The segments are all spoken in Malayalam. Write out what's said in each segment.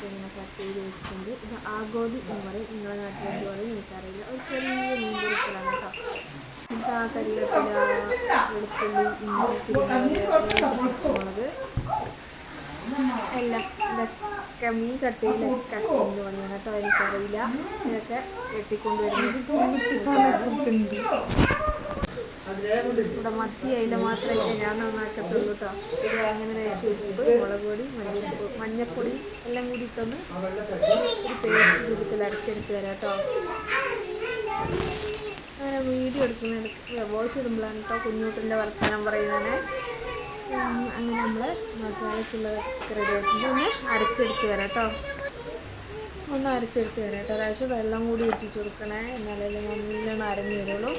വെച്ചിട്ടുണ്ട് ഇത് ആഗോലി എന്ന് പറയും നിങ്ങളുടെ നാട്ടിൽ എന്ത് പറയും എനിക്കറിയില്ല ഒരു ചെറിയ മീൻ പൊരിക്കലാണ് കേട്ടോ എന്നിട്ട് ആ കരിവേപ്പില വെളുത്തുള്ളി ഇഞ്ചി പച്ചമുളക് എല്ലാം ഇതൊക്കെ മീൻ കട്ട് ചെയ്ത് കഷ്ണിന്റെ പണിയാണ് കേട്ടോ എനിക്കറിയില്ല ഇതൊക്കെ വെട്ടിക്കൊണ്ടുവരുന്നത്. ഇവിടെ മത്തി അയില മാത്രമേ ഞാൻ നന്നാക്കത്തുള്ളൂ കേട്ടോ ഇത് അങ്ങനെ ഉപ്പ് മുളക് പൊടി മഞ്ഞൾപ്പൊടി മഞ്ഞൾപ്പൊടി എല്ലാം കൂടി ഇട്ടൊന്ന് ഒരു പേസ്റ്റ് രൂപത്തിൽ അരച്ചെടുത്ത് തരാം കേട്ടോ അങ്ങനെ വീഡിയോ എടുക്കുന്ന വോയിസ് ഇടുമ്പോഴാണ് കേട്ടോ കുഞ്ഞൂട്ടിന്റെ വർത്തമാനം പറയുന്നത്. ഉം, അങ്ങനെ നമ്മൾ മസാലയ്ക്കുള്ളതൊക്കെ റെഡി ആക്കിയിട്ട് ഒന്ന് അരച്ചെടുത്ത് വരാം കേട്ടോ ഒന്ന് അരച്ചെടുത്ത് തരാം കേട്ടോ അതായത് വെള്ളം കൂടി ഇട്ടിച്ചു കൊടുക്കണേ എന്നാലും നല്ലോണം അരഞ്ഞു വരുള്ളൂ.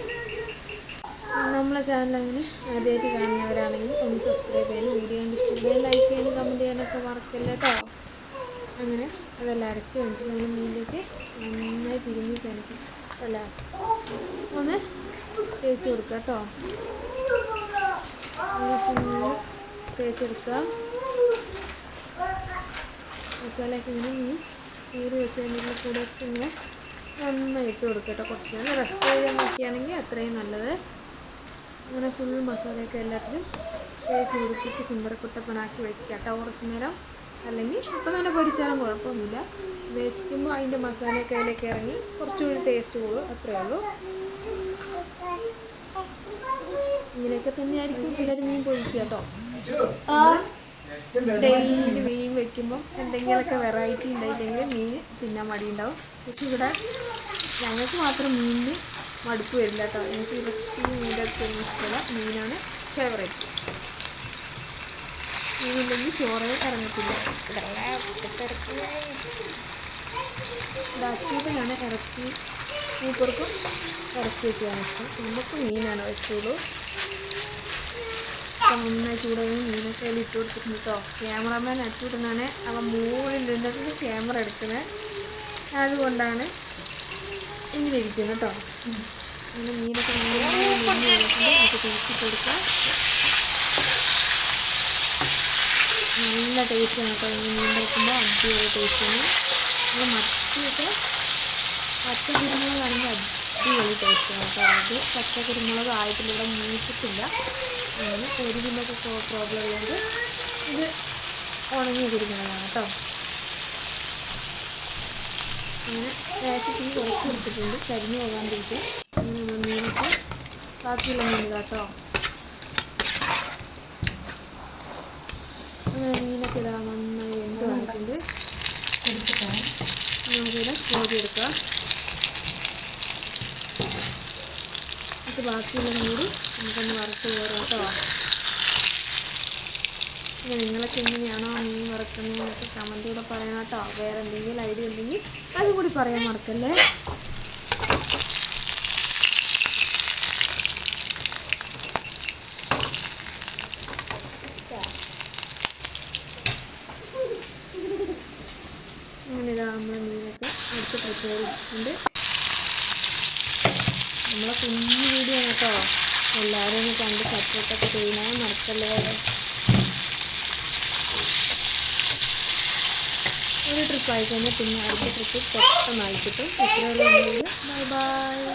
നമ്മളെ ചാനൽ അങ്ങനെ ആദ്യമായിട്ട് കാണുന്നവരാണെങ്കിൽ ഒന്ന് സബ്സ്ക്രൈബ് ചെയ്യാനും വീഡിയോ കണ്ട് ഇഷ്ടപ്പെടുകയും ലൈക്ക് ചെയ്യാനും കമന്റ് ചെയ്യാനൊക്കെ മറക്കില്ല കേട്ടോ അങ്ങനെ അതെല്ലാം അരച്ച് കഴിഞ്ഞിട്ട് നമ്മൾ മീനിലേക്ക് നന്നായി തിരുമ്മി കഴിക്കും അല്ല? ഒന്ന് തേച്ച് കൊടുക്കുക കേട്ടോ തേച്ചെടുക്കുക. മസാലയൊക്കെ ഇങ്ങനെ മീൻ കീറി വെച്ചതിന്റെ കൂടെ ഒക്കെ ഇങ്ങനെ നന്നായിട്ട് കൊടുക്കുക കുറച്ച് നേരം റെസ്റ്റ് ചെയ്യാൻ നോക്കിയാണെങ്കിൽ അത്രയും നല്ലത്. അങ്ങനെ ഫുൾ മസാലയൊക്കെ എല്ലാത്തിലും തേച്ച് പിടിപ്പിച്ച് സുന്ദരക്കുട്ടപ്പനാക്കി വയ്ക്കുക കേട്ടോ കുറച്ച് നേരം. അല്ലെങ്കിൽ ഇപ്പം തന്നെ പൊരിച്ചാലും കുഴപ്പമൊന്നുമില്ല. വെക്കുമ്പോൾ അതിന്റെ മസാലയൊക്കെ അതിലേക്ക് ഇറങ്ങി കുറച്ചുകൂടി ടേസ്റ്റ് കൂടും അത്രേ ഉള്ളൂ. ഇങ്ങനെയൊക്കെ തന്നെയായിരിക്കും എല്ലാവരും മീൻ പൊരിക്കുക കേട്ടോ. ഡെയിലി മീൻ വെക്കുമ്പോൾ എന്തെങ്കിലുമൊക്കെ വെറൈറ്റി ഉണ്ടായിട്ടെങ്കിൽ മീൻ തിന്നാൻ മടിയുണ്ടാവും. പക്ഷെ ഇവിടെ ഞങ്ങൾക്ക് മാത്രം മീനിന് മടുപ്പ് വരില്ല കേട്ടോ. എനിക്ക് ഇറച്ചി മീന്റെ ഇഷ്ടമല്ല മീനാണ് ഫേവറേറ്റ് മീനില്ലെങ്കിൽ ചോറ് ഇറങ്ങത്തില്ല അച്ഛനാണ് ഇറച്ചി. മൂപ്പർക്കും ഇറച്ചി വെക്കുകയാണ് ഇഷ്ടം. നമുക്ക് മീനാണ് വെച്ചുള്ളൂ നന്നായി ചൂടായി മീനൊക്കെ അതിൽ ഇട്ട് കൊടുത്തിട്ടുണ്ട് കേട്ടോ ക്യാമറമാൻ അച്ചുവിടുന്നാണ് അവൻ മുകളിൽ നിന്നിട്ട് ക്യാമറ എടുക്കുന്നത്. അതുകൊണ്ടാണ് ഇങ്ങനെ ഇരിക്കുന്നത് കേട്ടോ അങ്ങനെ മീനൊക്കെ കൊടുക്കാം. നല്ല ടേസ്റ്റാണ് കേട്ടോ ഈ മീൻ വെക്കുമ്പോൾ അടിപൊളി ടേസ്റ്റാണ് പിന്നെ മത്തിയൊക്കെ പച്ച കുരുമുളകാണെങ്കിൽ അടിപൊളി ടേസ്റ്റാണ് കേട്ടോ. അത് പച്ച കുരുമുളക് ആയിട്ടില്ല. ഇവിടെ മൂത്തിട്ടില്ല അങ്ങനെ എരിവിന്റെയൊക്കെ പ്രോബ്ലം ഉള്ളത് ഇത് ഉണങ്ങിയ കുരുമുളകാണ് കേട്ടോ. അങ്ങനെ ലേശം കുറച്ച് കൊടുത്തിട്ടുണ്ട് കരിഞ്ഞു പോകാണ്ടിരിക്കും മീനൊക്കെ ബാക്കിയുള്ള മീൻ കേട്ടോ മീനൊക്കെ ഇതാ നന്നായി വെന്ത് വന്നിട്ടുണ്ട്. നമുക്കിവിടെ കോരി എടുക്കാം. എന്നിട്ട് ബാക്കിയുള്ള കൂടി നമുക്കൊന്ന് വറുത്ത് കയറാം കേട്ടോ. പിന്നെ നിങ്ങളൊക്കെ എങ്ങനെയാണോ മീൻ വറുക്കുന്നതെന്നൊക്കെ കമന്റിലൂടെ പറയണം കേട്ടോ. വേറെ എന്തെങ്കിലും ഐഡിയ ഉണ്ടെങ്കിൽ അതും കൂടി പറയാൻ മറക്കല്ലേ അങ്ങനെ ഇതാ നമ്മൾ അടുത്ത് പ്രിപ്പയർ ചെയ്തിട്ടുണ്ട് നമ്മളെ കുഞ്ഞു വീഡിയോ കേട്ടോ. എല്ലാവരും ഒന്ന് കണ്ട് സപ്പോർട്ടൊക്കെ ചെയ്യുന്ന മറക്കല്ലേ? ഒരു ട്രിപ്പ് ആയിക്കഴിഞ്ഞാൽ പിന്നെ അടുത്ത ട്രിപ്പ് പെട്ടെന്ന് അയച്ചിട്ട് ഇത്രയുള്ള ബൈ ബൈ.